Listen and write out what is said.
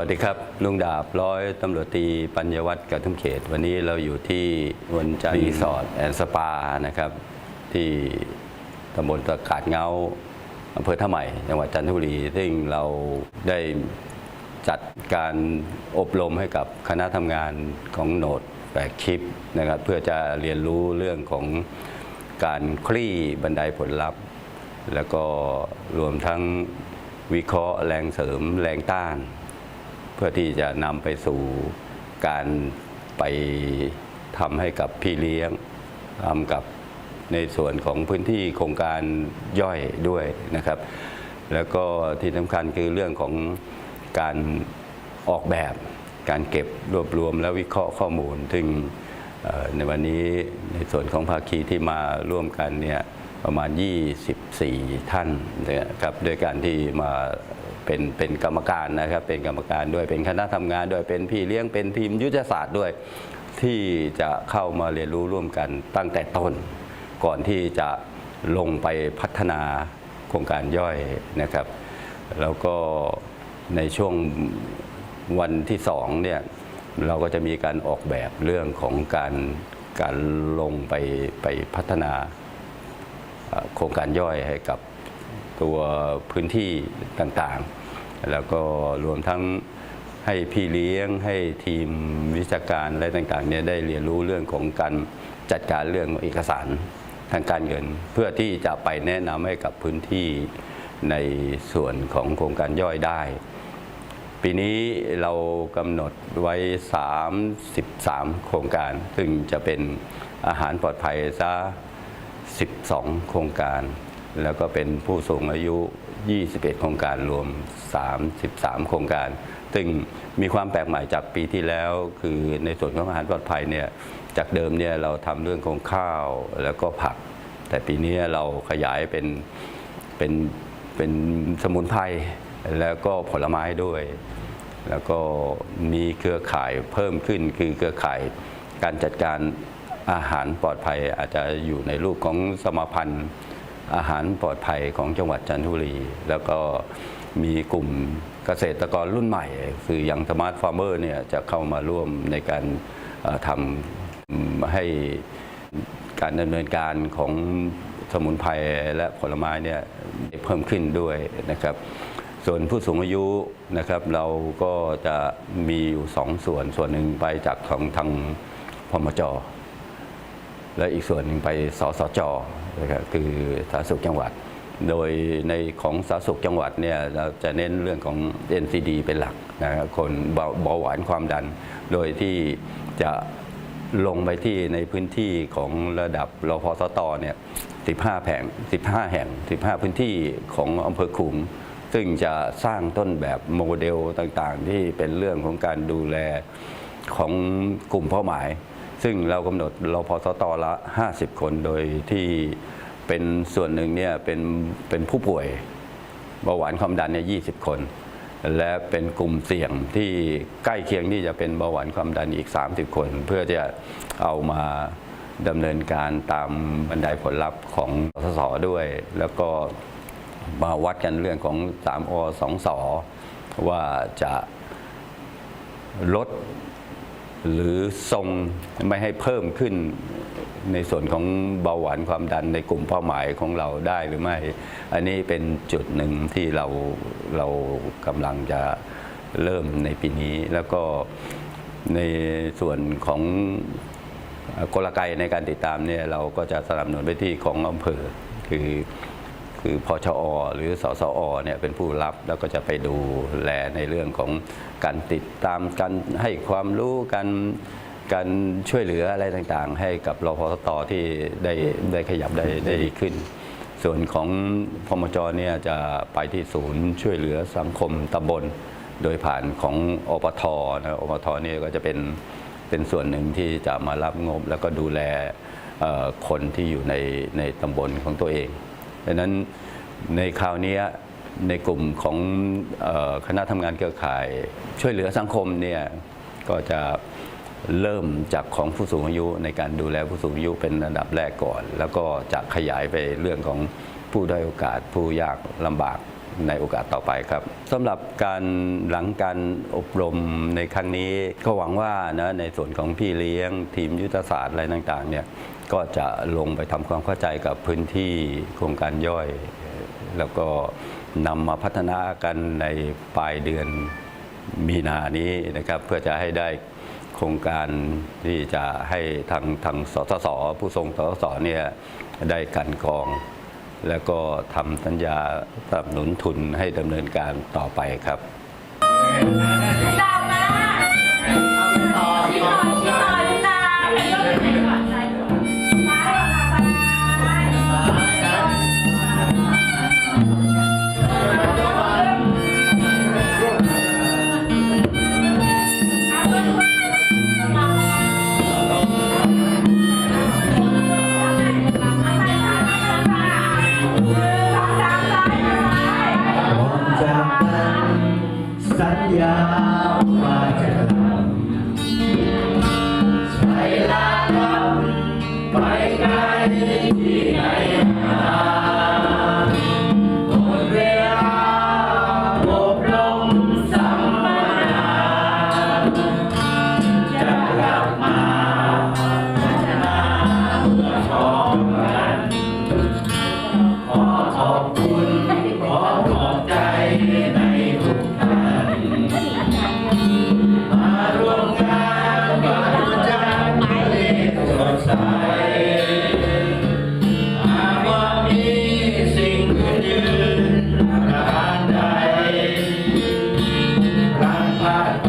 วัสดีครับ ลุงดาบร้อยตำรวจตรีปัญญวัฒน์กระทุ่มเขต วันนี้เราอยู่ที่วนจันรีสอร์ทแอนสปานะครับ ที่ตำบลตะกาดเงาอำเภอท่าใหม่จังหวัดจันทบุรี ซึ่งเราได้จัดการอบรมให้กับคณะทำงานของโหนดแฝกคลิปนะครับ เพื่อจะเรียนรู้เรื่องของการคลี่บันไดผลลัพธ์ แล้วก็รวมทั้งวิเคราะห์แรงเสริมแรงต้าน เพื่อที่จะนำไปสู่การไปทำให้กับพี่เลี้ยงทำกับในส่วนของพื้นที่โครงการย่อยด้วยนะครับ แล้วก็ที่สำคัญคือเรื่องของการออกแบบ การเก็บรวบรวมและวิเคราะห์ข้อมูล ซึ่งในวันนี้ในส่วนของภาคีที่มาร่วมกันเนี่ยประมาณ 24 ท่านนะครับด้วยการที่มา เป็นเป็นกรรมการนะครับ เป็นกรรมการด้วยเป็นคณะทำงานด้วยเป็นพี่เลี้ยงเป็นทีมยุทธศาสตร์ด้วย ที่จะเข้ามาเรียนรู้ร่วมกันตั้งแต่ต้น ก่อนที่จะลงไปพัฒนาโครงการย่อยนะครับ แล้วก็ในช่วงวันที่สองเนี่ยเราก็จะมีการออกแบบเรื่องของการการลงไปไปพัฒนาโครงการย่อยให้กับ ตัวพื้นที่ต่างๆ แล้วก็รวมทั้งให้พี่เลี้ยงให้ทีมวิชาการอะไรต่างๆเนี่ยได้เรียนรู้เรื่องของการจัดการเรื่องเอกสารทางการเงิน เพื่อที่จะไปแนะนำให้กับพื้นที่ในส่วนของโครงการย่อยได้ ปีนี้เรากำหนดไว้ 33 โครงการ ซึ่งจะเป็นอาหารปลอดภัยซะ 12 โครงการ แล้วก็เป็นผู้สูงอายุ 21 โครงการรวม 33 โครงการ ซึ่งมีความแปลกใหม่จากปีที่แล้ว คือในส่วนของอาหารปลอดภัยเนี่ยจากเดิมเนี่ยเราทำเรื่องของข้าวแล้วก็ผัก แต่ปีนี้เราขยายเป็นเป็นเป็นสมุนไพรแล้วก็ผลไม้ด้วย แล้วก็มีเครือข่ายเพิ่มขึ้นคือเครือข่ายการจัดการอาหารปลอดภัยอาจจะอยู่ในรูปของสมาพันธ์ อาหารปลอดภัยของจังหวัดจันทบุรี แล้วก็มีกลุ่มเกษตรกรรุ่นใหม่ คืออย่างสมาร์ทฟาร์มเมอร์เนี่ยจะเข้ามาร่วมในการทำให้การดำเนินการของสมุนไพรและผลไม้เนี่ยเพิ่มขึ้นด้วยนะครับ ส่วนผู้สูงอายุนะครับ เราก็จะมีอยู่สองส่วนส่วนหนึ่งไปจากของทางพมจและอีกส่วนหนึ่งไปสสจ นะครับคือสาธารณสุขจังหวัด โดยในของสาธารณสุขจังหวัดเนี่ยเราจะเน้นเรื่องของ NCD เป็นหลักนะครับคนเบาหวานความดัน โดยที่จะลงไปที่ในพื้นที่ของระดับรพสตเนี่ย 15 แผง 15 แห่ง 15 พื้นที่ของอำเภอขุม ซึ่งจะสร้างต้นแบบโมเดลต่างๆ ที่เป็นเรื่องของการดูแลของกลุ่มเป้าหมาย ซึ่งเรากำหนดรพสตละ 50 คนโดยที่เป็นส่วนหนึ่งเนี่ยเป็นเป็นผู้ป่วยเบาหวานความดันเนี่ย20คน และเป็นกลุ่มเสี่ยงที่ใกล้เคียงที่จะเป็นเบาหวานความดันอีก 30 คน เพื่อจะเอามาดำเนินการตามบันไดผลลัพธ์ของสสด้วย แล้วก็มาวัดกันเรื่องของ 3 อ 2สว่าจะลด หรือทรงไม่ให้เพิ่มขึ้นในส่วนของเบาหวานความดันในกลุ่มเป้าหมายของเราได้หรือไม่ อันนี้เป็นจุดหนึ่งที่เราเรากำลังจะเริ่มในปีนี้ แล้วก็ในส่วนของกลไกในการติดตามเนี่ยเราก็จะสนับสนุนไปที่ของอำเภอคือ คือพชอหรือสสอเนี่ยเป็นผู้รับแล้วก็จะไปดูแลในเรื่องของการติดตามการให้ความรู้การการช่วยเหลืออะไรต่างๆ ให้กับรพสตที่ได้ได้ขยับได้ได้ดีขึ้น ส่วนของพมจเนี่ยจะไปที่ศูนย์ช่วยเหลือสังคมตำบล โดยผ่านของอปทนะอปทเนี่ยก็จะเป็นเป็นส่วนหนึ่งที่จะมารับงบแล้วก็ดูแลคนที่อยู่ในในตำบลของตัวเอง ดังนั้นในคราวนี้ในกลุ่มของคณะทำงานเครือข่าย ช่วยเหลือสังคมเนี่ยก็จะเริ่มจากของผู้สูงอายุในการดูแลผู้สูงอายุเป็นระดับแรกก่อน แล้วก็จะขยายไปเรื่องของผู้ด้อยโอกาสผู้ยากลำบาก ในโอกาสต่อไปครับสำหรับการหลังการอบรมในครั้งนี้ก็หวังว่านะในส่วนของพี่เลี้ยงทีมยุทธศาสตร์อะไรต่างๆเนี่ยก็จะลงไปทำความเข้าใจกับพื้นที่โครงการย่อย แล้วก็นำมาพัฒนากันในปลายเดือนมีนานี้นะครับ เพื่อจะให้ได้โครงการที่จะให้ทางทางสสสผู้ทรงสสสเนี่ยได้กันกอง แล้วก็ทำสัญญาสนับสนุนทุนให้ดำเนินการต่อไปครับ สัญญาว่าจะทำใช้ลาลับไปไกลที่ไหน พ